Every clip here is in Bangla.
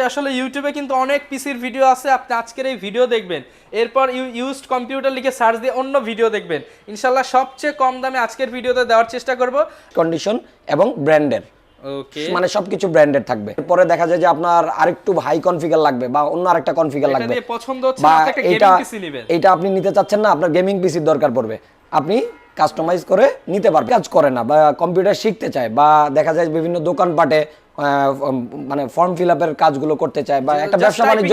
আসলে ইউটিউবে কিন্তু অনেক পিসির ভিডিও আছে আপনি আজকের এই ভিডিও দেখবেন। এরপর ইউজড কম্পিউটার লিখে সার্চ দিয়ে অন্য ভিডিও দেখবেন। ইনশাল্লাহ সবচেয়ে কম দামে আজকের ভিডিওতে দেওয়ার চেষ্টা করব। কন্ডিশন এবং ব্র্যান্ডের মানে সবকিছু ব্র্যান্ডেড থাকবে। পরে দেখা যায় যে আপনার আরেকটু হাই কনফিগার লাগবে বা অন্য আরেকটা কনফিগার লাগবে। পছন্দ হচ্ছে এটা এটা আপনি নিতে চাচ্ছেন না আপনার গেমিং পিসির দরকার পড়বে। আপনি কাস্টমাইজ করে নিতে পারবে। কাজ করে না বা কম্পিউটার শিখতে চায় বা দেখা যায় বিভিন্ন দোকানপাটে মানে ফর্ম ফিল আপের কাজগুলো করতে চায় বা একটা ব্যবসা বাণিজ্য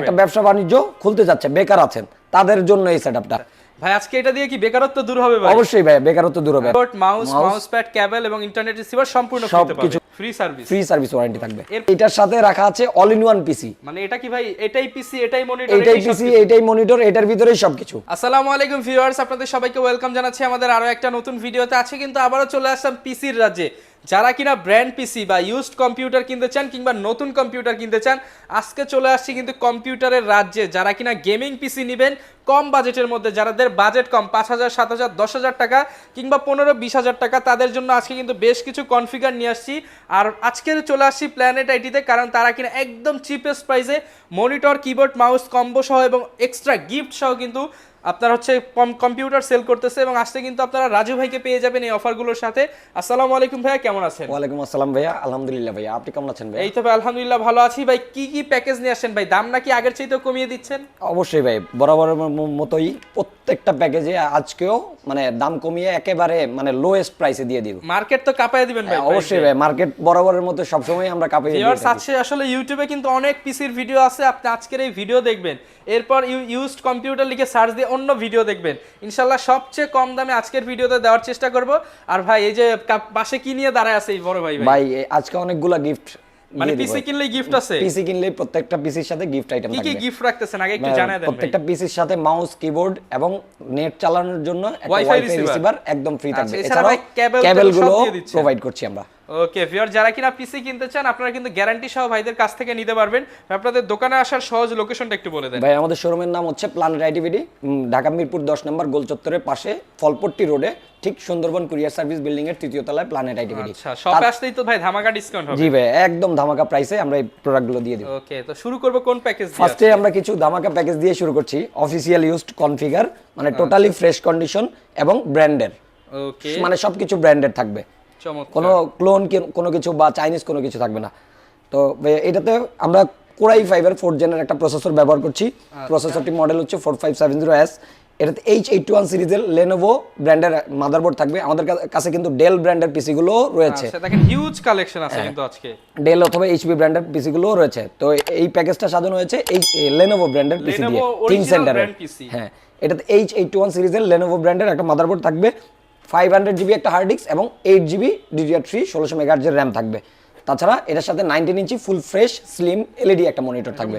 একটা ব্যবসা বাণিজ্য খুলতে যাচ্ছে বেকার আছেন তাদের জন্য এই সেটআপটা ভাই আজকে এটা দিয়ে কি বেকারত্ব দূর হবে ভাই? অবশ্যই ভাই বেকারত্ব দূর হবে। মাউস মাউস প্যাড কেবল এবং ইন্টারনেট রিসিভার সম্পূর্ণ সব ফ্রিতে কিছু। পাবেন free service free service warranty থাকবে এটার সাথে রাখা আছে অল ইন ওয়ান পিসি মানে এটা কি ভাই এটাই পিসি এটাই মনিটর এটাই পিসি এইটাই মনিটর এটার ভিতরেই সবকিছু। আসসালামু আলাইকুম ভিউয়ার্স আপনাদের সবাইকে ওয়েলকাম জানাচ্ছি আমাদের আরও একটা নতুন ভিডিওতে আছে কিন্তু আবারও চলে আসলাম পিসির রাজ্যে। যারা কিনা ব্র্যান্ড পিসি বা ইউজড কম্পিউটার কিনতে চান কিংবা নতুন কম্পিউটার কিনতে চান, আজকে চলে আসছি কিন্তু কম্পিউটারের রাজ্যে। যারা কিনা গেমিং পিসি নেবেন, কম বাজেটের মধ্যে, যাদের বাজেট কম, পাঁচ হাজার, সাত হাজার, দশ হাজার টাকা কিংবা পনেরো বিশ হাজার টাকা, তাদের জন্য আজকে কিন্তু বেশ কিছু কনফিগার নিয়ে আসছি। আর আজকে চলে আসছি প্ল্যানেট আইটিতে কারণ তারা কিনা একদম চিপেস্ট প্রাইসে মনিটর কিবোর্ড মাউস কম্বো সহ এবং এক্সট্রা গিফট সহ কিন্তু আপনার হচ্ছে কম্পিউটার সেল করতেছে এবং আজকে কিন্তু আপনারা রাজু ভাইকে পেয়ে যাবেন এই অফারগুলোর সাথে। আসসালামু আলাইকুম ভাইয়া কেমন আছেন? ওয়ালাইকুম আসসালাম ভাইয়া। আলহামদুলিল্লাহ ভাইয়া আপনি কেমন আছেন ভাই এই তো ভাই আলহামদুলিল্লাহ ভালো আছি। ভাই কি কি প্যাকেজ নিয়ে আসেন ভাই? দাম নাকি আগের চাইতেও কমিয়ে দিচ্ছেন? অবশ্যই ভাই বরাবর মতোই প্রত্যেকটা প্যাকেজে আজকেও মানে দাম কমিয়ে একেবারে মানে লোয়েস্ট প্রাইসে দিয়ে দিব। মার্কেট তো কাঁপায় দিবেন ভাই হ্যাঁ, অবশ্যই ভাই মার্কেট বরাবরের মতো সবসময় আমরা কাপে ভিউয়ার্স আছে আসলে ইউটিউবে কিন্তু অনেক পিসির ভিডিও আছে আপনি আজকের এই ভিডিও দেখবেন। এরপর ইউজড কম্পিউটার লিখে সার্চ দিয়ে অন্য ভিডিও দেখবেন। ইনশাল্লাহ সবচেয়ে কম দামে আজকের ভিডিওতে দেওয়ার চেষ্টা করব। আর ভাই এই যে পাশে কি নিয়ে দাঁড়ায় আছে এই বড় ভাই ভাই। আজকে অনেকগুলা গিফট মানে পিসি কিনলে গিফট আছে? পিসি কিনলে প্রত্যেকটা পিসির সাথে গিফট আইটেম কি কি গিফট রাখতেছেন? আগে একটু জানায় দেন প্রত্যেকটা পিসির সাথে মাউস কিবোর্ড এবং নেট চালানোর জন্য একটা ওয়াইফাই রিসিভার একদম ফ্রি থাকবে। আচ্ছা, এছাড়া এছাড়াও কেবলগুলো। প্রোভাইড করছি আমরা। ওকে ভিউয়ার যারা কিনা পিসি কিনতে চান আপনারা কিন্তু গ্যারান্টি সহ ভাইদের কাছ থেকে নিতে পারবেন। আপনাদের দোকানে আসার সহজ লোকেশনটা একটু বলে দেন। ভাই আমাদের শোরুমের নাম হচ্ছে প্ল্যানেট আইটিভিডি ঢাকা মিরপুর দশ নম্বর গোল চত্বরের পাশে ফলপট্টি রোডে ঠিক সুন্দরবন কুরিয়ার সার্ভিস বিল্ডিং এর তৃতীয় তলায় প্ল্যানেট আইটিভিডি আচ্ছা শপে আসলেই তো ভাই ধামাকা ডিসকাউন্ট হবে। জি ভাই একদম ধামাকা প্রাইসে আমরা এই প্রোডাক্টগুলো দিয়ে দিব। ওকে তো শুরু করব কোন প্যাকেজ দিয়ে ফার্স্টে আমরা কিছু ধামাকা প্যাকেজ দিয়ে শুরু করছি অফিসিয়াল ইউজড কনফিগার মানে টোটালি ফ্রেশ কন্ডিশন এবং ব্র্যান্ডের ওকে মানে সবকিছু ব্র্যান্ডেড থাকবে। কোনো ক্লোন কোনো কিছু বা চাইনিজ কোনো কিছু থাকবে না। তো এটাতে আমরা কোরাই ফাইভের ফোর জেনের একটা প্রসেসর ব্যবহার করছি। প্রসেসরটি মডেল হচ্ছে four five seven zero S এটাতে এইচ এইট ওয়ান সিরিজের লেনোভো ব্র্যান্ডের মাদারবোর্ড থাকবে। আমাদের কাছে কিন্তু ডেল ব্র্যান্ডের পিসিগুলো রয়েছে। আচ্ছা দেখেন হিউজ কালেকশন আছে হ্যাঁ। কিন্তু আজকে। ডেল অথবা এইচপি ব্র্যান্ডের পিসিগুলো রয়েছে। তো এই প্যাকেজটা সাজানো হয়েছে এই লেনোভো ব্র্যান্ডের পিসি দিয়ে। থিং সেন্টারের হ্যাঁ। এটাতে এইচ এইট ওয়ান সিরিজের লেনোভো ব্র্যান্ডের একটা মাদারবোর্ড থাকবে। ফাইভ হান্ড্রেড জিবি একটা হার্ড ডিস্ক এবং এইট জিবি ডিডিআর থ্রি ষোলোশো মেগাহার্জের র্যাম থাকবে। তাছাড়া এটার সাথে nineteen inch full fresh slim LED একটা মনিটর থাকবে।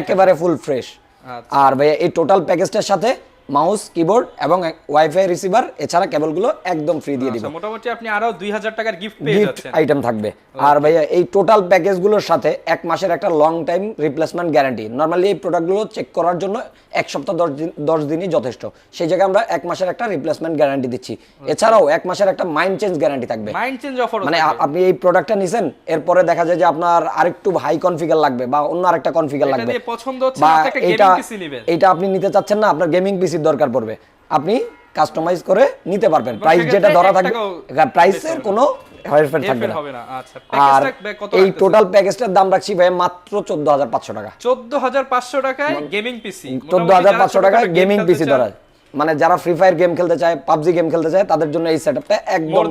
একেবারে ফুল ফ্রেশ আচ্ছা। আর ভাইয়া এই টোটাল প্যাকেজটার সাথে মাউস কিবোর্ড এবং ওয়াইফাই রিসিভার এছাড়া কেবলগুলো একদম ফ্রি দিয়ে দিব। আচ্ছা মোটামুটি আপনি আরও 2000 টাকার গিফট পেয়ে যাচ্ছেন। আইটেম থাকবে। আর ভাইয়া এই টোটাল প্যাকেজগুলোর সাথে এক মাসের একটা long time replacement guarantee normally এই প্রোডাক্টগুলো চেক করার জন্য এক সপ্তাহ দশ দিন দশ দিনই যথেষ্ট। সেই জায়গায় আমরা এক মাসের একটা রিপ্লেসমেন্ট গ্যারান্টি দিচ্ছি। এছাড়াও এক মাসের একটা মাইন্ড চেঞ্জ গ্যারান্টি থাকবে। মাইন্ড চেঞ্জ অফার মানে আপনি এই প্রোডাক্টটা নিছেন এরপরে দেখা যায় যে আপনার আরেকটু হাই কনফিগার লাগবে বা অন্য আরেকটা কনফিগার লাগবে। পছন্দ হচ্ছে না আপনি একটা এটা গেমিং পিসি নেবেন। এটা আপনি নিতে চাচ্ছেন না আপনার গেমিং পিসির দরকার পড়বে। আপনি কাস্টমাইজ করে নিতে পারবেন। প্রাইস যেটা ধরা থাকবে প্রাইসের কোনো হেরফের থাকবে না। হবে না। আচ্ছা আর এই টোটাল প্যাকেজটার দাম রাখছি ভাই মাত্র চোদ্দ হাজার পাঁচশো টাকা। 14500 টাকায় গেমিং পিসি চোদ্দ হাজার পাঁচশো টাকায় গেমিং পিসি ধরা মানে যারা ফ্রি ফায়ার গেম খেলতে চায় পাবজি গেম খেলতে চায় তাদের জন্য এই সেটআপটা একদম.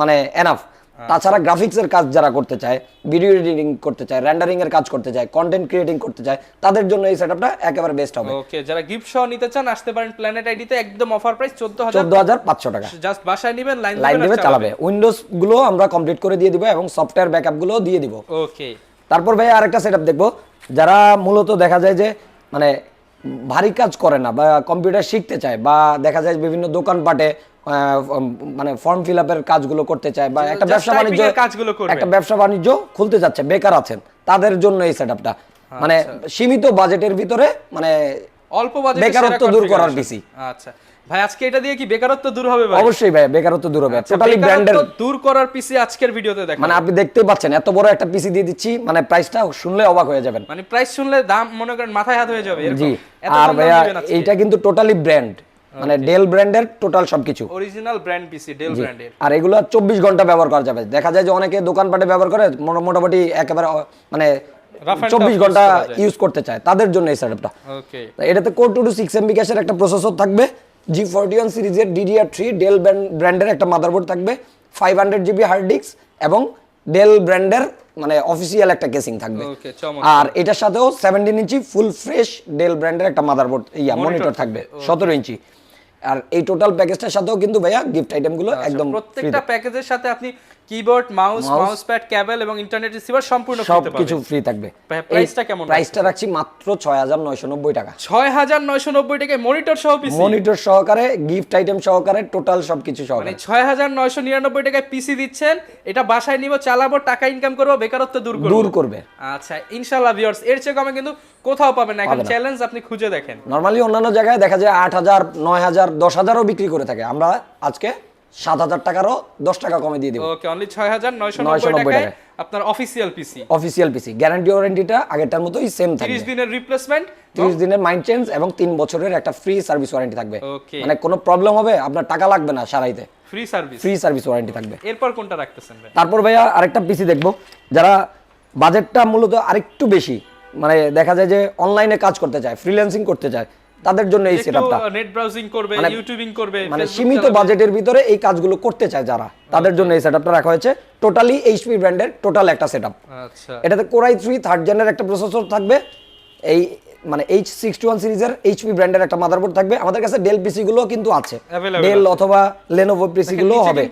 মানে এনাফ তাছাড়া গ্রাফিক্স এর কাজ যারা করতে চায় ভিডিও এডিটিং করতে চায় রেন্ডারিং এর কাজ করতে চায় কন্টেন্ট ক্রিয়েটিং করতে চায় তাদের জন্য এই সেটআপটা একেবারে বেস্ট হবে। ওকে যারা গিফট সহ নিতে চান আসতে পারেন প্ল্যানেট আইডিতে একদম অফার প্রাইস 14000 চোদ্দ হাজার পাঁচশো টাকা। জাস্ট বাসায় নেবেন লাইন লাইন দেবে চালাবে। উইন্ডোজগুলো আমরা কমপ্লিট করে দিয়ে দিব এবং সফটওয়্যার ব্যাকআপগুলো দিয়ে দিব। ওকে তারপর ভাই আরেকটা সেটআপ দেখব। যারা মূলত দেখা যায় যে মানে ভারী কাজ করে না বা কম্পিউটার শিখতে চায় বা দেখা যায় বিভিন্ন দোকানপাটে মানে ফর্ম ফিল আপের কাজগুলো করতে চায় বা একটা ব্যবসা বাণিজ্য কাজগুলো। একটা ব্যবসা বাণিজ্য খুলতে যাচ্ছে বেকার আছেন তাদের জন্য এই সেটআপটা মানে সীমিত বাজেটের ভিতরে মানে অল্প বাজেটে বেকারত্ব দূর করার পিসি আচ্ছা। ভাই আজকে এটা দিয়ে কি বেকারত্ব দূর হবে ভাই? অবশ্যই ভাই বেকারত্ব দূর হবে। আচ্ছা, টোটালি ব্র্যান্ডের বেকারত্ব দূর করার পিসি আজকের ভিডিওতে দেখা মানে আপনি দেখতেই পাচ্ছেন এত বড় একটা পিসি দিয়ে দিচ্ছি মানে প্রাইসটা শুনলে অবাক হয়ে যাবেন। মানে প্রাইস শুনলে দাম মনে করেন মাথায় হাত হয়ে যাবে এত আর ভাইয়া আজকে? এইটা কিন্তু টোটালি ব্র্যান্ড মানে ডেল ব্র্যান্ডের টোটাল সবকিছু। অরিজিনাল ব্র্যান্ড পিসি ডেল ব্র্যান্ডের আর এগুলো চব্বিশ ঘণ্টা ব্যবহার করা যাবে। দেখা যায় যে অনেকে দোকানপাটে ব্যবহার করে মোটামুটি একেবারে মানে চব্বিশ ঘণ্টা। ইউজ করতে চায়। তাদের জন্য এই সেটআপটা ওকে এটাতে core two two six MB ক্যাশের একটা প্রসেসর থাকবে জি ফোরটি ওয়ান সিরিজের ডিডিআর থ্রি ডেল ব্র্যান্ডের একটা মাদারবোর্ড থাকবে five hundred GB hard disk এবং ডেল ব্র্যান্ডের মানে অফিসিয়াল একটা কেসিং থাকবে। আর এটার সাথেও seventeen inch full fresh Dell ব্র্যান্ডের একটা মাদারবোর্ড ইয়া মনিটর থাকবে সতেরো ইঞ্চি। আর এই টোটাল প্যাকেজটার সাথেও কিন্তু ভাইয়া গিফট আইটেমগুলো একদম প্রত্যেকটা প্যাকেজের সাথে আপনি keyboard mouse mouse pad cable এবং ইন্টারনেট রিসিভার সম্পূর্ণ সব ফ্রিতে কিছু ফ্রি থাকবে। প্রাইসটা কেমন প্রাইসটা রাখছি মাত্র ছয় হাজার নয়শো নব্বই টাকা। ছয় হাজার নয়শো নব্বই টাকায় মনিটর সহ পিসি মনিটর সহকারে গিফট আইটেম সহকারে টোটাল সবকিছু মানে সহকারে নয়শো নিরানব্বই টাকায় পিসি দিচ্ছেন এটা বাসায় নিব চালাবো টাকা ইনকাম করব বেকারত্ব দূর করব। দূর করবে। আচ্ছা ইনশাল্লাহ ভিউয়ার্স এর চেয়ে কমে কিন্তু কোথাও পাবেন না। এখন চ্যালেঞ্জ আপনি খুঁজে দেখেন। নরমালি অন্যান্য জায়গায় দেখা যায় আট হাজার নয় হাজার দশ হাজারও বিক্রি করে থাকে। আমরা আজকে সাত হাজার টাকারও দশ টাকা কমে দিয়ে দিব। ওকে অনলি ছয় হাজার নয়শো নব্বই টাকায় টাকায়। আপনার official PC official PC guarantee ওয়ারেন্টিটা আগেরটার মতোই সেম থাকবে। তিরিশ দিনের রিপ্লেসমেন্ট তিরিশ দিনের মাইন্ড চেঞ্জ এবং তিন বছরের একটা ফ্রি সার্ভিস ওয়ারেন্টি থাকবে। মানে কোনো প্রবলেম হবে আপনার টাকা লাগবে না সারাইতে। Free service free service warranty থাকবে। এরপর কোনটা রাখতেছেন ভাই? তারপর ভাইয়া আরেকটা পিসি দেখব। যারা বাজেটটা মূলত আরেকটু বেশি মানে দেখা যায় যে অনলাইনে কাজ করতে চায় ফ্রিল্যান্সিং করতে চায় তাদের জন্য এই সেটআপটা নেট ব্রাউজিং করবে মানে- ইউটিউবিং করবে মানে সীমিত বাজেটের ভিতরে এই কাজগুলো করতে চায় যারা তাদের জন্য এই সেটআপটা রাখা হয়েছে। টোটালি এইচপি ব্র্যান্ডের টোটাল একটা সেটআপ আচ্ছা। এটাতে কোরাই থ্রি থার্ড জেনের একটা প্রসেসর থাকবে। এই মানে এইচ সিক্সটি ওয়ান সিরিজের এইচপি ব্র্যান্ডের একটা মাদারবোর্ড থাকবে। আমাদের কাছে ডেল পিসি গুলো কিন্তু আছে। ডেল অথবা লেনোভো পিসি গুলো হবে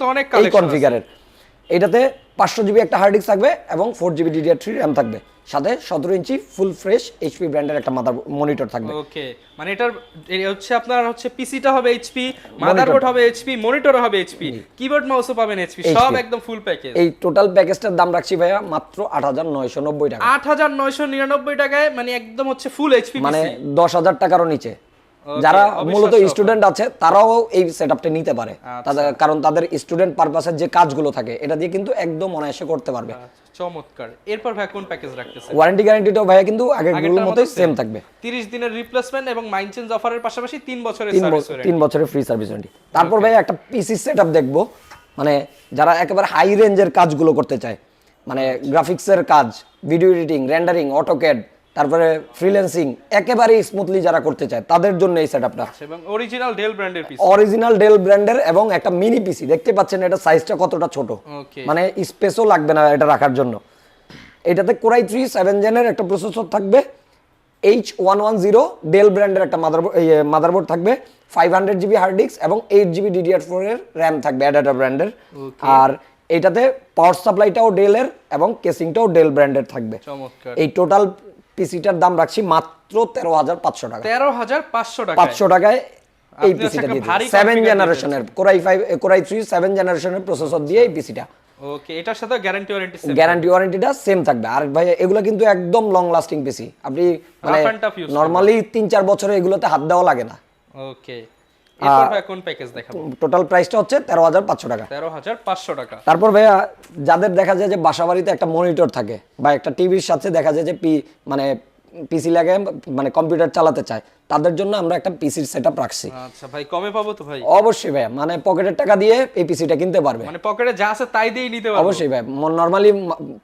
এই কনফিগারের এটাতে পাঁচশো জিবি একটা হার্ড ডিস্ক থাকবে এবং four GB DDR three RAM থাকবে। সাথে সতেরো ইঞ্চি ফুল ফ্রেশ এইচপি ব্র্যান্ডের একটা মাদার মনিটর থাকবে। ওকে মানে এটার হচ্ছে আপনার হচ্ছে পিসিটা হবে এইচপি মাদারবোর্ড হবে এইচপি মনিটর হবে এইচপি কিবোর্ড মাউসও পাবেন এইচপি সব একদম ফুল প্যাকেজ এই টোটাল প্যাকেজটার দাম রাখছি ভাইয়া মাত্র আট হাজার নয়শো নব্বই টাকা। আট হাজার নয়শো নিরানব্বই টাকায় মানে একদম হচ্ছে ফুল এইচপি মানে দশ হাজার টাকারও নিচে। যারা মূলত স্টুডেন্ট আছে তারাও এই সেটআপটা নিতে পারে। আচ্ছা। তাদের কারণ তাদের স্টুডেন্ট পারপাসের যে কাজগুলো থাকে এটা দিয়ে কিন্তু একদম অনায়াসে করতে পারবে। চমৎকার। এরপর ভাই কোন প্যাকেজ রাখতেছে ওয়ারেন্টি গ্যারান্টিটাও ভাইয়া কিন্তু আগেরগুলোর মতোই মতো সেম থাকবে। তিরিশ দিনের রিপ্লেসমেন্ট এবং মাইন্ড চেঞ্জ অফারের পাশাপাশি তিন বছরের তিন সার্ভিস বছর তিন বছরের ফ্রি সার্ভিস ওয়ারেন্টি তারপর ভাই একটা পিসি সেটআপ দেখব। মানে যারা একেবারে হাই রেঞ্জের কাজগুলো করতে চায় মানে গ্রাফিক্সের কাজ ভিডিও এডিটিং রেন্ডারিং অটোক্যাড তারপরে ফ্রিল্যান্সিং একেবারেই স্মুথলি যারা করতে চায় তাদের জন্য এই সেটআপটা এবং অরিজিনাল ডেল ব্র্যান্ডের পিসি অরিজিনাল ডেল ব্র্যান্ডের এবং একটা মিনি পিসি দেখতে পাচ্ছেন এটা সাইজটা কতটা ছোট। মানে স্পেসও লাগবে না এটা রাখার জন্য। এটাতে কোরাই থ্রি সেভেন জেনের একটা প্রসেসর থাকবে। H one one zero Dell ব্র্যান্ডের একটা মাদারবোর্ড মাদারবোর্ড থাকবে। Five hundred GB hard disk এবং এইট জিবি ডিডিআর ফোর এর র্যাম থাকবে অ্যাডাটা ব্র্যান্ডের আর এটাতে পাওয়ার সাপ্লাইটাও ডেলের এবং কেসিংটাও ডেল ব্র্যান্ডের থাকবে। চমৎকার। এই টোটাল পিসিটার দাম রাখছি মাত্র তেরো হাজার পাঁচশো টাকা। তেরো হাজার পাঁচশো টাকা পাঁচশো টাকায় এই পিসিটা দিয়ে সেভেন জেনারেশনের core i five core i three seven জেনারেশনের প্রসেসর দিয়ে এই পিসিটা। ওকে এটার সাথে গ্যারান্টি ওয়ারেন্টি গ্যারান্টি ওয়ারেন্টিটা সেম থাকবে। আর ভাই এগুলো কিন্তু একদম লং লাস্টিং পিসি আপনি মানে নর্মালি তিন চার বছরে এগুলোতে হাত দেওয়া লাগে না। ওকে এরপর ভাই কোন প্যাকেজ দেখাবো? টোটাল প্রাইসটা হচ্ছে তেরো হাজার পাঁচশো টাকা। তারপর ভাইয়া যাদের দেখা যায় যে বাসা বাড়িতে একটা মনিটর থাকে বা একটা টিভির সাথে দেখা যায় যে পি মানে পিসি লাগে মানে কম্পিউটার চালাতে চায় তাদের জন্য আমরা একটা পিসির সেট রাখছি। আচ্ছা ভাই কমে পাবো তো ভাই? অবশ্যই ভাইয়া মানে পকেটের টাকা দিয়ে এই পিসিটা কিনতে পারবে। মানে পকেটে যা আছে তাই দিয়েই নিতে পারব। অবশ্যই ভাই নর্মালি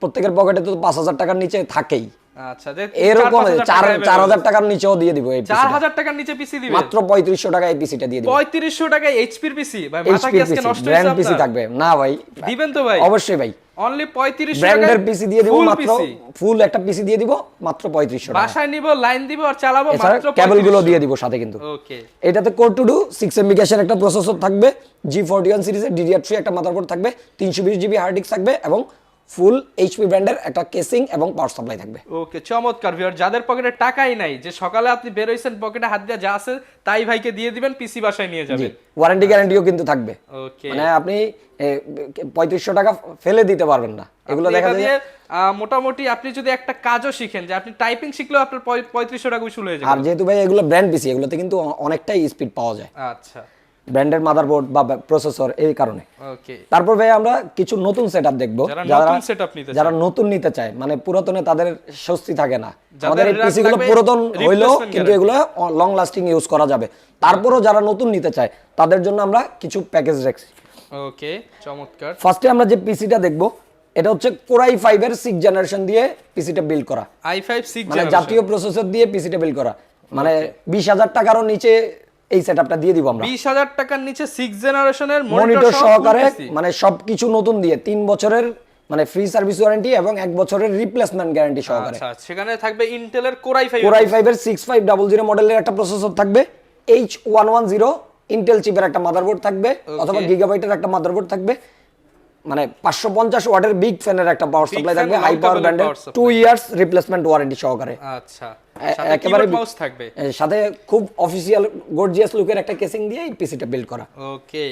প্রত্যেকের পকেটে তো পাঁচ হাজার টাকার নিচে থাকেই। আচ্ছা এরকম চার হাজার টাকার নিচেও দিয়ে দিব চার হাজার টাকার নিচে পিসি দিবে? মাত্র পঁয়ত্রিশশো টাকা এই পিসিটা দিয়ে দিব। পঁয়ত্রিশশো টাকায় এইচপির পিসি ভাই মাথা এইচপি কি আজকে পিসি নষ্ট ব্র্যান্ড পিসি থাকবে। না ভাই। দিবেন তো ভাই। অবশ্যই ভাই। অনলি পঁয়ত্রিশশো ব্র্যান্ডের পিসি দিয়ে দিব ফুল মাত্র ফুল একটা পিসি দিয়ে দিব মাত্র পঁয়ত্রিশশো টাকা বাসায় নিব লাইন দিব আর চালাবো মাত্র কেবলগুলো দিয়ে দিব সাথে কিন্তু। ওকে এটাতে core two duo six MB ক্যাশের একটা প্রসেসর থাকবে জি সিরিজের ডিডিআর থ্রি একটা মাদারবোর্ড থাকবে তিনশো বিশ জিবি হার্ড ডিস্ক থাকবে এবং ফুল এইচপি ব্র্যান্ডের একটা কেসিং এবং পাওয়ার সাপ্লাই থাকবে। ওকে চমৎকার ভিউয়ার। যাদের পকেটে টাকাই নাই যে সকালে আপনি বের হইছেন পকেটে হাত দিয়ে যা আছে তাই ভাইকে দিয়ে দিবেন পিসি বাসায় নিয়ে জি যাবেন ওয়ারেন্টি গ্যারান্টিও কিন্তু থাকবে। ওকে। মানে আপনি পঁয়ত্রিশশো টাকা ফেলে দিতে পারবেন না। এগুলো দেখা যায় মোটামুটি আপনি যদি একটা কাজও শিখেন যে আপনি টাইপিং শিখলেও আপনার পঁয়- পঁয়ত্রিশশো টাকা উসুল হয়ে যাবে। আর যেহেতু ভাই এগুলো ব্র্যান্ড পিসি এগুলোতে কিন্তু অনেকটাই স্পিড পাওয়া যায়। আচ্ছা। ব্র্যান্ডের মাদারবোর্ড বা প্রসেসর এই কারণে। তারপর ভাই আমরা কিছু নতুন সেটআপ দেখব। যারা যারা নতুন নিতে চায়। মানে পুরাতনে তাদের স্বস্তি থাকে না। আমাদের এই পিসি গুলো পুরাতন হইলেও কিন্তু এগুলো লং লাস্টিং ইউজ করা যাবে। তারপরও যারা নতুন নিতে চায় তাদের জন্য আমরা কিছু প্যাকেজ রাখছি। ওকে চমৎকার। ফার্স্টে আমরা যে পিসিটা দেখব এটা হচ্ছে কোরাই ফাইভ এর সিক্স জেনারেশন দিয়ে পিসিটা বিল্ড করা। আই ফাইভ সিক্স মানে জাতীয় প্রসেসর দিয়ে পিসিটা বিল্ড করা। মানে বিশ হাজার টাকারও নিচে এই সেটআপটা দিয়ে দিব আমরা। বিশ হাজার টাকার নিচে সিক্স জেনারেশনের মনিটর সহকারে মানে সবকিছু নতুন দিয়ে তিন বছরের মানে ফ্রি সার্ভিস ওয়ারেন্টি এবং এক বছরের রিপ্লেসমেন্ট গ্যারান্টি সহকারে। আচ্ছা সেখানে থাকবে ইন্টেলের কোরাই ফাইভের সিক্স ফাইভ ডাবল জিরো মডেলের একটা প্রসেসর থাকবে H one one zero Intel চিপের একটা মাদারবোর্ড থাকবে অথবা গিগাবাইটের একটা মাদারবোর্ড থাকবে মানে পাঁচশো পঞ্চাশ ওয়াটের বিগ ফ্যানের একটা পাওয়ার সাপ্লাই থাকবে high power power two years replacement warranty সহকারে। আচ্ছা। একেবারে মাউস থাকবে। সাথে খুব অফিসিয়াল গর্জিয়াস লুকের একটা কেসিং দিয়ে এই পিসিটা বিল্ড করা। ওকে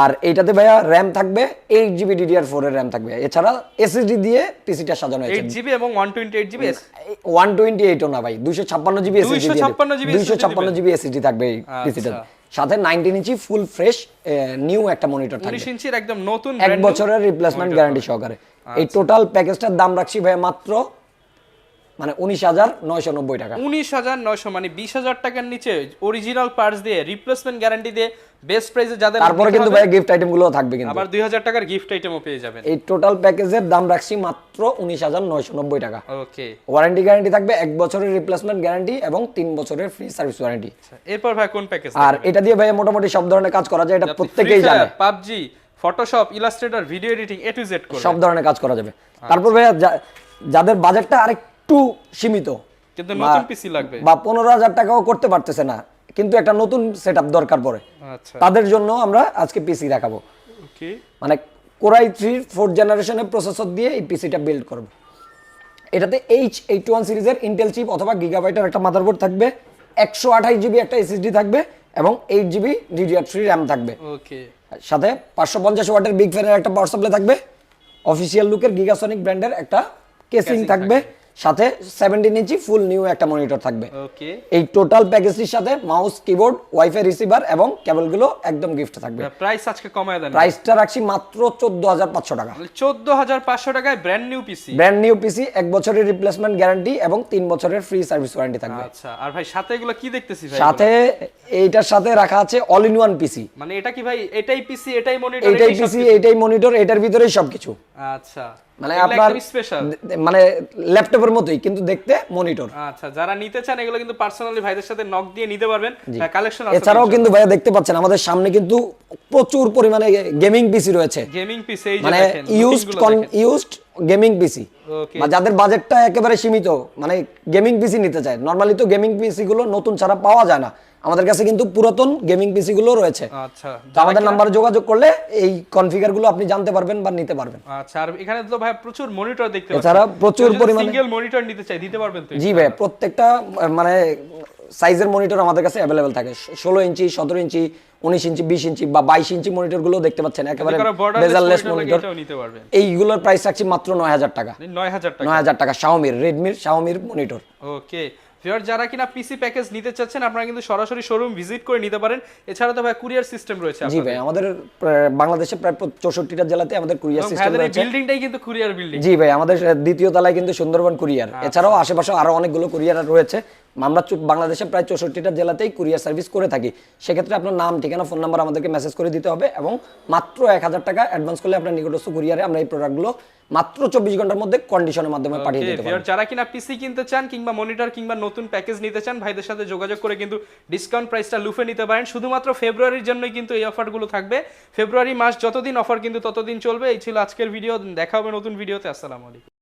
আর এইটাতে ভাইয়া র্যাম থাকবে এইট জিবি ডিডিআর ফোর এর র্যাম থাকবে। এছাড়া এসএসডি দিয়ে পিসিটা সাজানো হয়েছে। এইট জিবি এবং one twenty eight GB one twenty এইটও না ভাই দুইশো ছাপ্পান্ন জিবি এসএসডি 256 GB দুইশো ছাপ্পান্ন জিবি এসএসডি থাকবে এই পিসিটা সাথে nineteen inch full fresh new একটা মনিটর থাকবে। উনিশ ইঞ্চির একদম নতুন এক বছরের রিপ্লেসমেন্ট গ্যারান্টি সহকারে। এই টোটাল প্যাকেজটার দাম রাখছি ভাই মাত্র মানে উনিশ হাজার নয়শো নব্বই টাকা। উনিশ হাজার নয়শো মানে বিশ হাজার টাকার নিচে অরিজিনাল পার্টস দিয়ে রিপ্লেসমেন্ট গ্যারান্টি দিয়ে বেস্ট প্রাইসে যাদের তারপরে কিন্তু ভাই গিফট আইটেমগুলো থাকবে কিন্তু। আবার দুই হাজার টাকার গিফট আইটেমও পেয়ে যাবেন। এই টোটাল প্যাকেজের দাম রাখছি মাত্র উনিশ হাজার নয়শো নব্বই টাকা। ওকে ওয়ারেন্টি গ্যারান্টি থাকবে এক বছরের রিপ্লেসমেন্ট গ্যারান্টি এবং তিন বছরের ফ্রি সার্ভিস ওয়ারেন্টি এরপর ভাই কোন প্যাকেজ আর এটা দিয়ে ভাই মোটামুটি সব ধরনের কাজ করা যায় এটা প্রত্যেকেই জানে। PUBG Photoshop Illustrator video editing A to Z করে। সব ধরনের কাজ করা যাবে। তারপর ভাইয়া যা- যাদের বাজেটটা আরেকটু সীমিত। কিন্তু নতুন পিসি লাগবে। বা পনেরো হাজার টাকাও করতে পারতেছে না কিন্তু একটা নতুন সেট দরকার পড়ে। আচ্ছা। তাদের জন্য আমরা আজকে পিসি দেখাবো। ওকে মানে কোরাই থ্রি ফোর্থ জেনারেশনের প্রসেসর দিয়ে এই পিসিটা বিল্ড করব। এটাতে এইচ এইট ওয়ান সিরিজের ইন্টেল চিপ অথবা গিগাবাইটের একটা মাদারবোর্ড থাকবে একশো আঠাশ জিবি একটা এসএসডি থাকবে এবং eight GB DDR three RAM থাকবে। ওকে সাথে পাঁচশো পঞ্চাশ ওয়াটের বিগ ফ্যানের একটা পাওয়ার সাপ্লাই থাকবে। অফিসিয়াল লুকের গিগাসনিক ব্র্যান্ডের একটা কেসিং থাকবে। সাথে সেভেন্টিন ইঞ্চি ফুল নিউ একটা মনিটর থাকবে। ওকে এই টোটাল প্যাকেজটির সাথে মাউস কিবোর্ড ওয়াইফাই রিসিভার এবং কেবলগুলো একদম গিফট থাকবে। প্রাইস আজকে কমায় দেন। প্রাইসটা রাখছি মাত্র চোদ্দ হাজার পাঁচশো টাকা। চোদ্দ হাজার পাঁচশো টাকায় brand new PC brand new PC এক বছরের রিপ্লেসমেন্ট গ্যারান্টি এবং তিন বছরের ফ্রি সার্ভিস ওয়ারেন্টি থাকবে। আচ্ছা আর ভাই সাথে এগুলো কি দেখতেছি ভাই সাথে এইটার সাথে রাখা আছে অল ইন ওয়ান পিসি মানে এটা কি ভাই এটাই পিসি এটাই মনিটর এটাই পিসি এটাই মনিটর এটার ভিতরেই সবকিছু। আচ্ছা। মানে আপনার স্পেশাল মানে ল্যাপটপের মতোই কিন্তু দেখতে মনিটর আচ্ছা যারা নিতে চান এগুলো কিন্তু পার্সোনালি ভাইদের সাথে নক দিয়ে নিতে পারবেন। কালেকশন আছে এছাড়াও কিন্তু ভাইয়া দেখতে পাচ্ছেন আমাদের সামনে কিন্তু প্রচুর পরিমাণে গেমিং পিসি রয়েছে। গেমিং পিসি এই যে মানে ইউজড ইউজড গেমিং পিসি। যাদের বাজেটটা একেবারে সীমিত মানে গেমিং পিসি নিতে চায়। নর্মালি তো গেমিং পিসি গুলো নতুন ছাড়া পাওয়া যায় না। আমাদের কাছে কিন্তু পুরাতন গেমিং পিসি গুলো রয়েছে। আচ্ছা। আমাদের নাম্বারে যোগাযোগ করলে এই কনফিগারগুলো আপনি জানতে পারবেন বা নিতে পারবেন। আচ্ছা আর এখানে তো ভাই প্রচুর মনিটর দেখতে এছাড়া প্রচুর পরিমাণে- সিঙ্গেল মনিটর নিতে চাই দিতে পারবেন তো জি ভাই প্রত্যেকটা মানে সাইজের মনিটর আমাদের কাছে অ্যাভেলেবেল থাকে। ষোলো ইঞ্চি সতেরো ইঞ্চি উনিশ ইঞ্চি বিশ ইঞ্চি বা বাইশ ইঞ্চি মনিটরগুলো দেখতে পাচ্ছেন। একেবারে বেজারলেস মনিটর এইগুলোর প্রাইস রাখছি মাত্র নয় হাজার টাকা। নয় হাজার টাকা। নয় হাজার টাকা শাওমির রেডমির শাওমির মনিটর। ওকে ভিউয়ার যারা কিনা পিসি প্যাকেজ নিতে চাচ্ছেন আপনারা কিন্তু সরাসরি শোরুম ভিজিট করে নিতে পারেন। এছাড়া তো ভাই কুরিয়ার সিস্টেম রয়েছে জি ভাই আমাদের বাংলাদেশে প্রায় চৌষট্টিটা জেলাতে আমাদের কুরিয়ার সিস্টেম রয়েছে। বিল্ডিংটাই কিন্তু কুরিয়ার বিল্ডিং জি ভাই আমাদের দ্বিতীয় তলায় কিন্তু সুন্দরবন কুরিয়ার এছাড়াও আশেপাশে আরও অনেকগুলো কুরিয়ার রয়েছে। আমরা বাংলাদেশে প্রায় চৌষট্টিটা জেলাতেই কুরিয়ার সার্ভিস করে থাকি। সেক্ষেত্রে আপনার নাম ঠিকানা ফোন নাম্বার আমাদেরকে মেসেজ করে দিতে হবে এবং মাত্র এক হাজার টাকা অ্যাডভান্স করলে আপনার নিকটস্থ কুরিয়ারে আমরা এই প্রোডাক্টগুলো মাত্র চব্বিশ ঘণ্টার মধ্যে কন্ডিশনের মাধ্যমে পাঠিয়ে দিতে পারব। যারা কিনা পিসি কিনতে চান কিংবা মনিটর কিংবা নতুন প্যাকেজ নিতে চান ভাইদের সাথে যোগাযোগ করে কিন্তু ডিসকাউন্ট প্রাইসটা লুফে নিতে পারেন। শুধুমাত্র ফেব্রুয়ারির জন্যই কিন্তু এই অফারগুলো থাকবে। ফেব্রুয়ারি মাস যতদিন অফার কিন্তু ততদিন চলবে। এই ছিল আজকের ভিডিও দেখা হবে নতুন ভিডিওতে আসসালামু আলাইকুম।